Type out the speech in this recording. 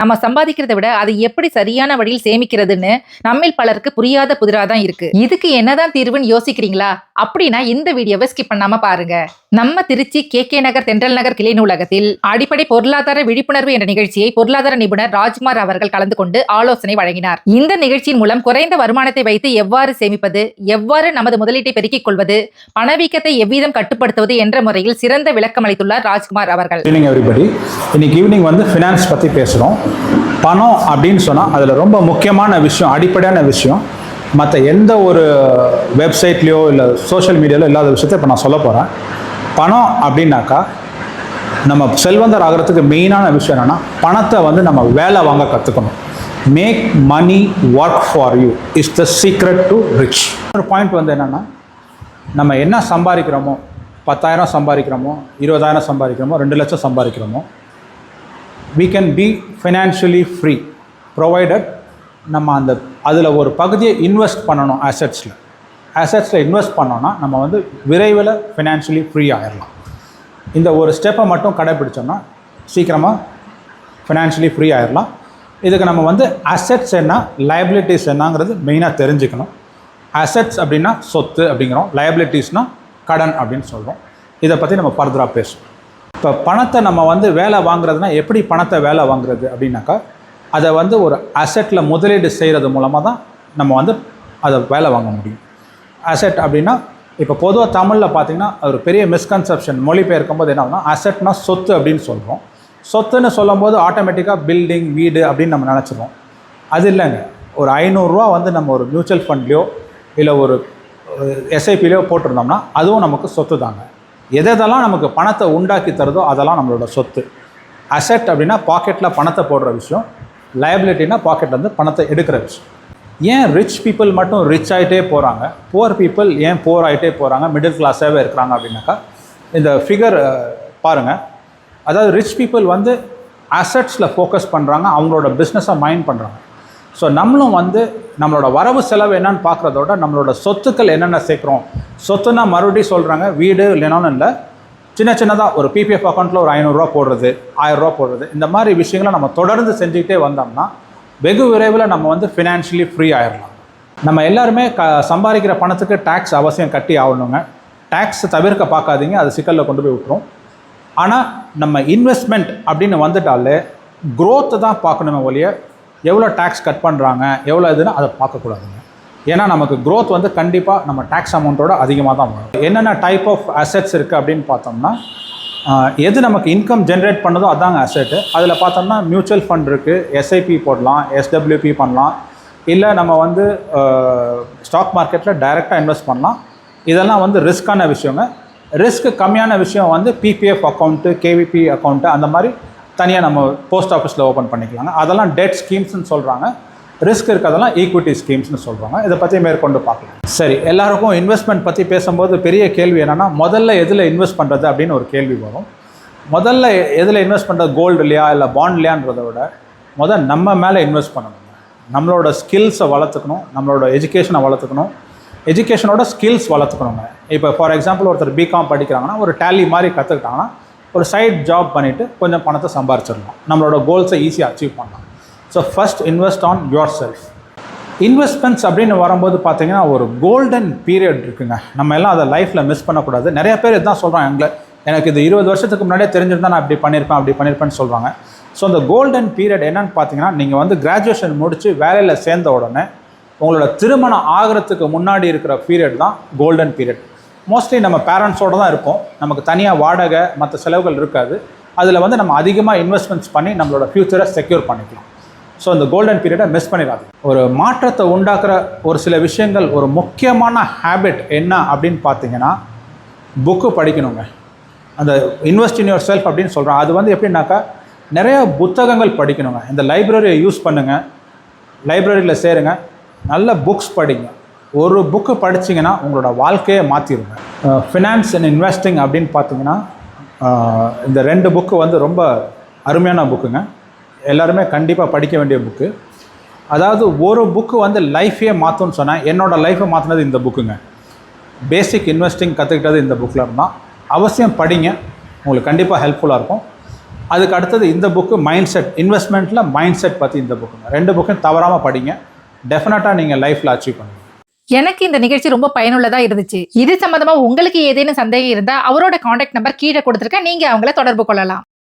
நம்ம சம்பாதிக்கிறதை விட அதை எப்படி சரியான வழியில் சேமிக்கிறதுன்னு நம்மில் பலருக்கு புரியாத புதிரா தான் இருக்கு. இதுக்கு என்னதான் தீர்வுன்னு யோசிக்கிறீங்களா? அப்படின்னா இந்த வீடியோவை ஸ்கிப் பண்ணாம பாருங்க. நம்ம திருச்சி கே கே நகர் தென்றல் நகர் கிளை நூலகத்தில் அடிப்படை பொருளாதார விழிப்புணர்வு என்ற நிகழ்ச்சியை பொருளாதார நிபுணர் ராஜ்குமார் அவர்கள் கலந்து கொண்டு ஆலோசனை வழங்கினார். இந்த நிகழ்ச்சியின் மூலம் குறைந்த வருமானத்தை வைத்து எவ்வாறு சேமிப்பது எவ்வாறு நமது முதலீட்டை பெருக்கிக் கொள்வது பணவீக்கத்தை எவ்விதம் கட்டுப்படுத்துவது என்ற முறையில் சிறந்த விளக்கம் அளித்துள்ளார் ராஜ்குமார் அவர்கள். இன்னைக்கு ஈவினிங் வந்து ஃபினான்ஸ் பற்றி பணம் அப்படின்னு சொன்னால் அதில் ரொம்ப முக்கியமான விஷயம் அடிப்படையான விஷயம். மற்ற எந்த ஒரு வெப்சைட்லேயோ இல்லை சோஷியல் மீடியாலோ இல்லாத விஷயத்தை இப்போ நான் சொல்ல போகிறேன் பணம் அப்படின்னாக்கா நம்ம செல்வந்தர் ஆகிறதுக்கு மெயினான விஷயம் என்னென்னா பணத்தை வந்து நம்ம வேலை வாங்க கற்றுக்கணும் make money work for you is the secret to rich ஒரு பாயிண்ட் வந்து என்னென்னா நம்ம என்ன சம்பாதிக்கிறோமோ பத்தாயிரம் சம்பாதிக்கிறோமோ இருபதாயிரம் சம்பாதிக்கிறோமோ ரெண்டு லட்சம் சம்பாதிக்கிறோமோ we can be financially free provided நம்ம அந்த அதில் ஒரு பகுதியை இன்வெஸ்ட் பண்ணணும் அசட்ஸில் அசட்ஸில் இன்வெஸ்ட் பண்ணோன்னா நம்ம வந்து விரைவில் ஃபினான்ஷியலி ஃப்ரீ ஆகிடலாம் இந்த ஒரு ஸ்டெப்பை மட்டும் கடைப்பிடிச்சோம்னா சீக்கிரமாக ஃபினான்ஷியலி ஃப்ரீ ஆயிடலாம் இதுக்கு நம்ம வந்து அசெட்ஸ் என்ன லைபிலிட்டிஸ் என்னங்கிறது மெயினாக தெரிஞ்சுக்கணும். அசெட்ஸ் அப்படின்னா சொத்து அப்படிங்கிறோம். லயபிலிட்டிஸ்னால் கடன் அப்படின்னு சொல்கிறோம் இதை பற்றி நம்ம ஃபர்தராக பேசுவோம். இப்போ பணத்தை நம்ம வந்து வேலை வாங்குறதுனா எப்படி பணத்தை வேலை வாங்குறது அப்படின்னாக்கா அதை வந்து ஒரு அசெட்டில் முதலீடு செய்கிறது மூலமாக தான் நம்ம வந்து அதை வேலை வாங்க முடியும். அசெட் அப்படின்னா இப்போ பொதுவாக தமிழில் பார்த்தீங்கன்னா ஒரு பெரிய மிஸ்கன்செப்ஷன் மொழிபெயர்க்கும் போது என்ன ஆகுனா அசெட்னா சொத்து அப்படின்னு சொல்கிறோம் சொத்துன்னு சொல்லும்போது ஆட்டோமேட்டிக்காக பில்டிங் வீடு அப்படின்னு நம்ம நினச்சிருவோம். அது இல்லைங்க. ஒரு ஐநூறுரூவா வந்து நம்ம ஒரு மியூச்சுவல் ஃபண்ட்லேயோ இல்லை ஒரு எஸ்ஐபிலையோ போட்டிருந்தோம்னா அதுவும் நமக்கு சொத்து தாங்க எதெல்லாம் நமக்கு பணத்தை உண்டாக்கி தருதோ அதெல்லாம் நம்மளோட சொத்து. அசெட் அப்படின்னா பாக்கெட்டில் பணத்தை போடுற விஷயம். லயபிலிட்டினா பாக்கெட்லேருந்து பணத்தை எடுக்கிற விஷயம். ஏன் ரிச் பீப்புள் மட்டும் ரிச் ஆகிட்டே போகிறாங்க புவர் பீப்புள் ஏன் போர் ஆகிட்டே போகிறாங்க மிடில் கிளாஸாகவே இருக்கிறாங்க அப்படின்னாக்கா இந்த ஃபிகர் பாருங்கள் அதாவது ரிச் பீப்புள் வந்து அசட்ஸில் ஃபோக்கஸ் பண்ணுறாங்க அவங்களோட பிஸ்னஸை மைண்ட் பண்ணுறாங்க ஸோ நம்மளும் வந்து நம்மளோட வரவு செலவு என்னன்னு பார்க்குறதோட நம்மளோட சொத்துக்கள் என்னென்ன சேர்க்குறோம்? சொத்துன்னா மறுபடியும் சொல்கிறாங்க வீடு இல்லைனாலும் இல்லை சின்ன சின்னதாக ஒரு பிபிஎஃப் அக்கௌண்ட்டில் ஒரு ஐநூறுரூவா போடுறது ஆயிரரூவா போடுறது இந்த மாதிரி விஷயங்களை நம்ம தொடர்ந்து செஞ்சுக்கிட்டே வந்தோம்னா வெகு விரைவில் நம்ம வந்து ஃபினான்ஷியலி ஃப்ரீ ஆயிடலாம். நம்ம எல்லாருமே க சம்பாதிக்கிற பணத்துக்கு டேக்ஸ் அவசியம் கட்டி ஆகணுங்க. டேக்ஸ் தவிர்க்க பார்க்காதீங்க அது சிக்கலில் கொண்டு போய் விட்டுரும். ஆனால் நம்ம இன்வெஸ்ட்மெண்ட் அப்படின்னு வந்துட்டாலே க்ரோத்தை தான் பார்க்கணுமே ஒழிய எவ்வளோ டேக்ஸ் கட் பண்ணுறாங்க எவ்வளோ இதுன்னு அதை பார்க்கக்கூடாதுங்க. ஏன்னா நமக்கு க்ரோத் வந்து கண்டிப்பாக நம்ம டேக்ஸ் அமௌண்ட்டோட அதிகமாக தான் வரும். என்னென்ன டைப் ஆஃப் அசெட்ஸ் இருக்குது அப்படின்னு பார்த்தோம்னா எது நமக்கு இன்கம் ஜென்ரேட் பண்ணுதோ அதாங்க அசெட்டு அதில் பார்த்தோம்னா மியூச்சுவல் ஃபண்ட் இருக்குது எஸ்ஐபி போடலாம் எஸ்டபிள்யூபி பண்ணலாம். இல்லை நம்ம வந்து ஸ்டாக் மார்க்கெட்டில் டைரெக்டாக இன்வெஸ்ட் பண்ணலாம். இதெல்லாம் வந்து ரிஸ்க்கான விஷயங்க. ரிஸ்க் கம்மியான விஷயம் வந்து பிபிஎஃப் அக்கௌண்ட்டு கேவிபி அக்கௌண்ட்டு அந்த மாதிரி தனியாக நம்ம போஸ்ட் ஆஃபீஸில் ஓப்பன் பண்ணிக்கலாங்க. அதெல்லாம் டெட் ஸ்கீம்ஸ்னு சொல்கிறாங்க ரிஸ்க் இருக்கிறதெல்லாம் ஈக்விட்டி ஸ்கீம்ஸ்னு சொல்கிறாங்க இதை பற்றி மேற்கொண்டு பார்க்கலாம். சரி எல்லாருக்கும் இன்வெஸ்ட்மெண்ட் பற்றி பேசும்போது பெரிய கேள்வி என்னென்னா முதல்ல எதில் இன்வெஸ்ட் பண்ணுறது அப்படின்னு ஒரு கேள்வி வரும். முதல்ல எதில் இன்வெஸ்ட் பண்ணுறது கோல்டு இல்லையா இல்லை பாண்ட் இல்லையான்றதை விட முதல் நம்ம மேலே இன்வெஸ்ட் பண்ணணும். நம்மளோட ஸ்கில்ஸை வளர்த்துக்கணும். நம்மளோட எஜுகேஷனை வளர்த்துக்கணும். எஜுகேஷனோட ஸ்கில்ஸ் வளர்த்துக்கணுங்க. இப்போ ஃபார் எக்ஸாம்பிள் ஒருத்தர் பிகாம் படிக்கிறாங்கன்னா ஒரு டேலி மாதிரி கற்றுக்கிட்டாங்கன்னா ஒரு சைட் ஜாப் பண்ணிவிட்டு கொஞ்சம் பணத்தை சம்பாரிச்சிடலாம். நம்மளோட கோல்ஸை ஈஸியாக அச்சீவ் பண்ணலாம். So first invest on yourself investments அப்படின்னு வரும்போது பார்த்தீங்கன்னா ஒரு கோல்டன் பீரியட் இருக்குங்க. நம்ம எல்லாம் அதை லைஃப்பில் மிஸ் பண்ணக்கூடாது. நிறைய பேர் இதுதான் சொல்கிறாங்க எங்களை எனக்கு இது இருபது வருஷத்துக்கு முன்னாடியே தெரிஞ்சிருந்தா நான் இப்படி பண்ணியிருப்பேன் அப்படி பண்ணியிருப்பேன்னு சொல்கிறாங்க ஸோ அந்த கோல்டன் பீரியட் என்னன்னு பார்த்தீங்கன்னா நீங்கள் வந்து கிராஜுவேஷன் முடித்து வேலையில் சேர்ந்த உடனே உங்களோட திருமணம் ஆகிறதுக்கு முன்னாடி இருக்கிற பீரியட் தான் கோல்டன் பீரியட் மோஸ்ட்லி நம்ம பேரண்ட்ஸோடு தான் இருப்போம் நமக்கு தனியாக வாடகை மற்ற செலவுகள் இருக்காது. அதில் வந்து நம்ம அதிகமாக இன்வெஸ்ட்மெண்ட்ஸ் பண்ணி நம்மளோட ஃப்யூச்சரை செக்யூர் பண்ணிக்கலாம். ஸோ இந்த கோல்டன் பீரியடை மிஸ் பண்ணிடாது ஒரு மாற்றத்தை உண்டாக்குற ஒரு சில விஷயங்கள் ஒரு முக்கியமான ஹேபிட் என்ன அப்படின்னு பார்த்தீங்கன்னா புக்கு படிக்கணுங்க. அந்த இன்வெஸ்ட் இன் யுவர் செல்ஃப் அப்படின்னு சொல்கிறோம் அது வந்து எப்படின்னாக்கா நிறைய புத்தகங்கள் படிக்கணுங்க. இந்த லைப்ரரியை யூஸ் பண்ணுங்கள் லைப்ரரியில் சேருங்க. நல்ல புக்ஸ் படிங்க. ஒரு புக்கு படிச்சீங்கன்னா உங்களோட வாழ்க்கையை மாற்றிடுங்க ஃபினான்ஸ் அண்ட் இன்வெஸ்டிங் அப்படின்னு பார்த்தீங்கன்னா இந்த ரெண்டு புக்கு வந்து ரொம்ப அருமையான புக்குங்க எல்லாருமே கண்டிப்பாக படிக்க வேண்டிய புக்கு அதாவது ஒரு புக்கு வந்து லைஃபையே மாற்றும்னு சொன்னேன் என்னோடய லைஃப்பை மாற்றினது இந்த புக்குங்க பேசிக் இன்வெஸ்டிங் கற்றுக்கிட்டது இந்த புக்கில் இருந்தால் அவசியம் படிங்க. உங்களுக்கு கண்டிப்பாக ஹெல்ப்ஃபுல்லாக இருக்கும். அதுக்கு அடுத்தது இந்த புக்கு மைண்ட் செட் இன்வெஸ்ட்மெண்ட்டில் மைண்ட் செட் பற்றி இந்த புக்குங்க ரெண்டு புக்கும் தவறாமல் படிங்க. டெஃபினட்டாக நீங்கள் லைஃப்பில் அச்சீவ் பண்ணுங்கள் எனக்கு இந்த நிகழ்ச்சி ரொம்ப பயனுள்ளதா இருந்துச்சு. இது சம்பந்தமா உங்களுக்கு ஏதேனும் சந்தேகம் இருந்தா அவரோட காண்டாக்ட் நம்பர் கீழே கொடுத்துருக்கேன். நீங்க அவங்கள தொடர்பு கொள்ளலாம்.